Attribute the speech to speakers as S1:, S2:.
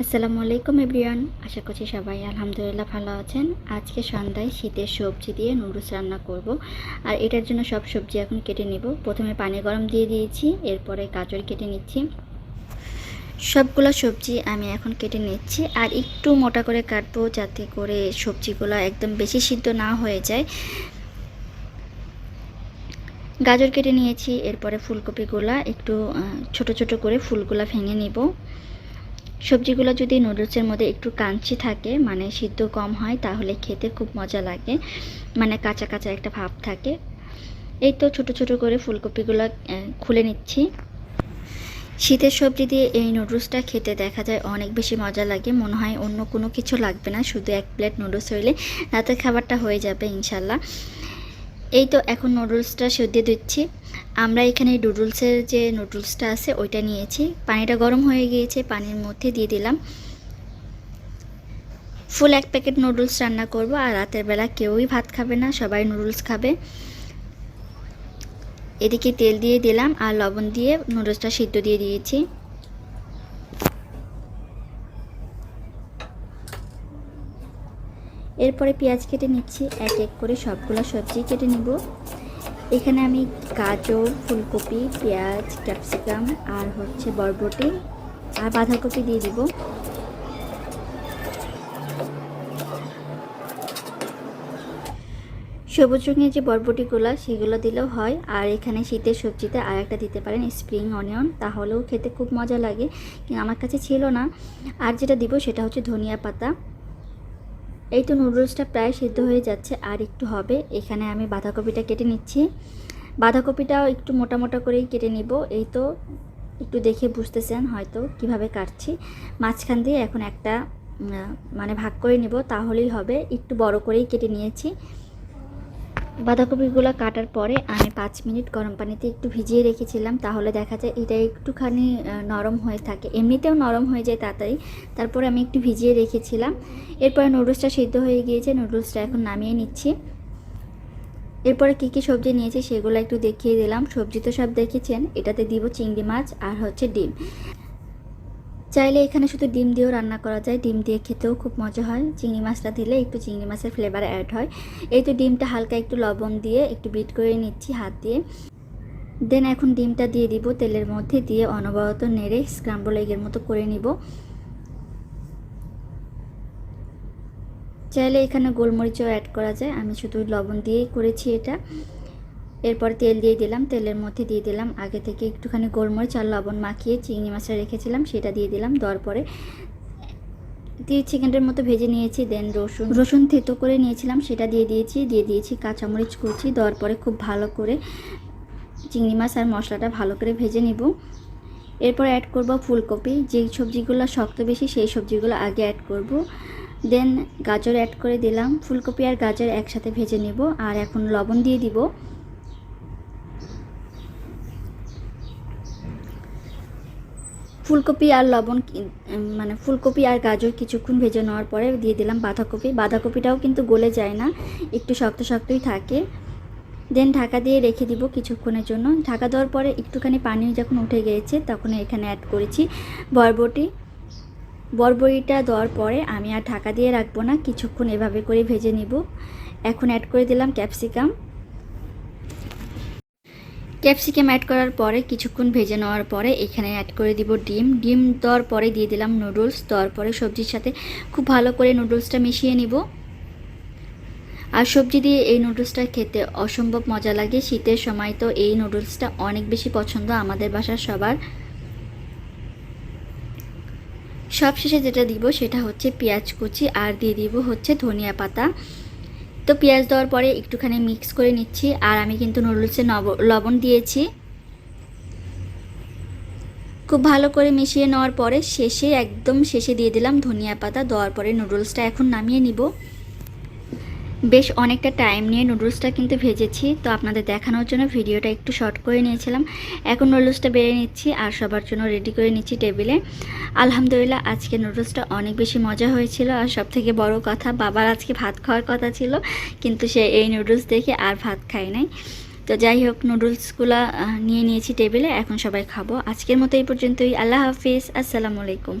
S1: আসসালামু আলাইকুম এভরিওয়ান, আশা করছি সবাই আলহামদুলিল্লাহ ভালো আছেন। আজকে সন্ধ্যায় শীতের সবজি দিয়ে নুডলস রান্না করব। আর এটার জন্য সব সবজি এখন কেটে নেব। প্রথমে পানি গরম দিয়ে দিয়েছি, এরপরে গাজর কেটে নিচ্ছি। সবগুলো সবজি আমি এখন কেটে নিচ্ছি। আর একটু মোটা করে কাটবো যাতে করে সবজিগুলো একদম বেশি সিদ্ধ না হয়ে যায়। গাজর কেটে নিয়েছি, এরপরে ফুলকপিগুলা একটু ছোট ছোট করে ফুলগুলা ভেঙে নিব। সবজিগুলো যদি নুডলসের মধ্যে একটু কাঞ্চি থাকে মানে সিদ্ধ কম হয়, তাহলে খেতে খুব মজা লাগে। মানে কাঁচা কাঁচা একটা ভাব থাকে। এই তো ছোট ছোট করে ফুলকপিগুলো খুলে নিচ্ছি। শীতের সবজি দিয়ে এই নুডলসটা খেতে দেখা যায় অনেক বেশি মজা লাগে। মনে হয় অন্য কোনো কিছু লাগবে না, শুধু এক প্লেট নুডলস হইলে। রাতের খাবারটা হয়ে যাবে, ইনশাল্লাহ। এই তো এখন নুডলসটা সেদ্ধ দিচ্ছি। আমরা এখানে নুডলসের যে নুডলসটা আছে, ওইটা নিয়েছি। পানিটা গরম হয়ে গিয়েছে, পানির মধ্যে দিয়ে দিলাম। ফুল এক প্যাকেট নুডলস রান্না করব, আর রাতের বেলা কেউই ভাত খাবে না, সবাই নুডলস খাবে। এদিকে তেল দিয়ে দিলাম, আর লবণ দিয়ে নুডলসটা সিদ্ধ দিয়ে দিয়েছি। এরপরে পেঁয়াজ কেটে নিচ্ছি, এক এক করে সবগুলো সবজি কেটে নিব। এখানে আমি গাজর, ফুলকপি, পেঁয়াজ, ক্যাপসিকাম আর হচ্ছে বরবটি আর বাঁধাকপি দিয়ে দিব। সবুজ রঙের যে বরবটিগুলো, সেগুলো দিলেও হয়। আর এখানে শীতের সবজিতে আর একটা দিতে পারেন, স্প্রিং অনিয়ন। তাহলেও খেতে খুব মজা লাগে। কিন্তু আমার কাছে ছিল না। আর যেটা দিব সেটা হচ্ছে ধনিয়া পাতা। এই তো নুডলসটা প্রায় সিদ্ধ হয়ে যাচ্ছে, আর একটু হবে। এখানে আমি বাঁধাকপিটা কেটে নিচ্ছি। বাঁধাকপিটাও একটু মোটা মোটা করেই কেটে নিব। এই তো একটু দেখে বুঝতেছেন হয়তো কীভাবে কাটছি। মাঝখান দিয়ে এখন একটা মানে ভাগ করে নিব, তাহলেই হবে। একটু বড় করেই কেটে নিয়েছি। বাঁধাকপিগুলো কাটার পরে আমি পাঁচ মিনিট গরম পানিতে একটু ভিজিয়ে রেখেছিলাম, তাহলে দেখা যায় এটা একটুখানি নরম হয়ে থাকে। এমনিতেও নরম হয়ে যায় তাড়াতাড়ি। তারপরে আমি একটু ভিজিয়ে রেখেছিলাম। এরপরে নুডলসটা সিদ্ধ হয়ে গিয়েছে, নুডলসটা এখন নামিয়ে নিচ্ছি। এরপরে কী কী সবজি নিয়েছি সেগুলো একটু দেখিয়ে দিলাম। সবজি তো সব দেখেছেন, এটাতে দিব চিংড়ি মাছ আর হচ্ছে ডিম। চাইলে এখানে শুধু ডিম দিয়েও রান্না করা যায়। ডিম দিয়ে খেতেও খুব মজা হয়। চিংড়ি মাছটা দিলে একটু চিংড়ি মাছের ফ্লেভার অ্যাড হয়। এই তো ডিমটা হালকা একটু লবণ দিয়ে একটু বিট করে নিচ্ছি হাত দিয়ে। দেন এখন ডিমটা দিয়ে দিব তেলের মধ্যে দিয়ে অনবরত নেড়ে স্ক্রাম্বল এগের মতো করে নিব। চাইলে এখানে গোলমরিচও অ্যাড করা যায়। আমি শুধু লবণ দিয়েই করেছি এটা। এরপর তেল দিয়ে দিলাম, তেলের মধ্যে দিয়ে দিলাম। আগে থেকে একটুখানি গোলমরিচ আর লবণ মাখিয়ে চিংড়ি মাছটা রেখেছিলাম, সেটা দিয়ে দিলাম। দেওয়ার পরে দিয়ে চিকেনটার মতো ভেজে নিয়েছি দেন রসুন রসুন থেতো করে নিয়েছিলাম, সেটা দিয়ে দিয়েছি দিয়ে দিয়েছি কাঁচামরিচ কুচি। দেওয়ার পরে খুব ভালো করে চিংড়ি মাছ আর মশলাটা ভালো করে ভেজে নিব। এরপর অ্যাড করব ফুলকপি। যেই সবজিগুলো শক্ত বেশি, সেই সবজিগুলো আগে অ্যাড করব। দেন গাজর অ্যাড করে দিলাম। ফুলকপি আর গাজর একসাথে ভেজে নেব। আর এখন লবণ দিয়ে দিব। ফুলকপি আর লবণ মানে ফুলকপি আর গাজর কিছুক্ষণ ভেজে নেওয়ার পরে দিয়ে দিলাম বাঁধাকপি। বাঁধাকপিটাও কিন্তু গলে যায় না, একটু শক্ত শক্তই থাকে। দেন ঢাকা দিয়ে রেখে দিব কিছুক্ষণের জন্য। ঢাকা দেওয়ার পরে একটুখানি পানি যখন উঠে গিয়েছে তখন এখানে অ্যাড করেছি বরবটি। বরবটিটা দেওয়ার পরে আমি আর ঢাকা দিয়ে রাখব না, কিছুক্ষণ এভাবে করে ভেজে নিব। এখন অ্যাড করে দিলাম ক্যাপসিকাম ক্যাপসিকাম অ্যাড করার পরে, কিছুক্ষণ ভেজে নেওয়ার পরে এখানে অ্যাড করে দিব ডিম। ডিম দেওয়ার পরে দিয়ে দিলাম নুডলস দেওয়ার পরে সবজির সাথে খুব ভালো করে নুডলসটা মিশিয়ে নিব। আর সবজি দিয়ে এই নুডলসটা খেতে অসম্ভব মজা লাগে। শীতের সময় তো এই নুডলসটা অনেক বেশি পছন্দ আমাদের বাসার সবার। সবশেষে যেটা দিব সেটা হচ্ছে পেঁয়াজ কুচি, আর দিয়ে দিব হচ্ছে ধনিয়া পাতা। তো পেঁয়াজ দেওয়ার পরে একটুখানি মিক্স করে নিচ্ছি, আর আমি কিন্তু নুডলসে লবণ দিয়েছি। খুব ভালো করে মিশিয়ে নেওয়ার পরে শেষে, একদম শেষে দিয়ে দিলাম ধনিয়া পাতা, দেওয়ার পরে নুডলসটা এখন নামিয়ে নিব। বেশ অনেকটা টাইম নিয়ে নুডলসটা কিন্তু ভেজেছি, তো আপনাদের দেখানোর জন্য ভিডিওটা একটু শর্ট করে নিয়েছিলাম। এখন নুডলসটা বেড়ে নিচ্ছি আর সবার জন্য রেডি করে নিচ্ছি টেবিলে আলহামদুলিল্লাহ, আজকে নুডলসটা অনেক বেশি মজা হয়েছিল আর সব থেকে বড় কথা, বাবার আজকে ভাত খাওয়ার কথা ছিল, কিন্তু সে এই নুডলস দেখে আর ভাত খায় নাই। তো যাই হোক নুডলসগুলো নিয়ে নিয়েছি টেবিলে এখন সবাই খাব। আজকের মতো এই পর্যন্তই। আল্লাহ হাফিজ। আসসালামু আলাইকুম।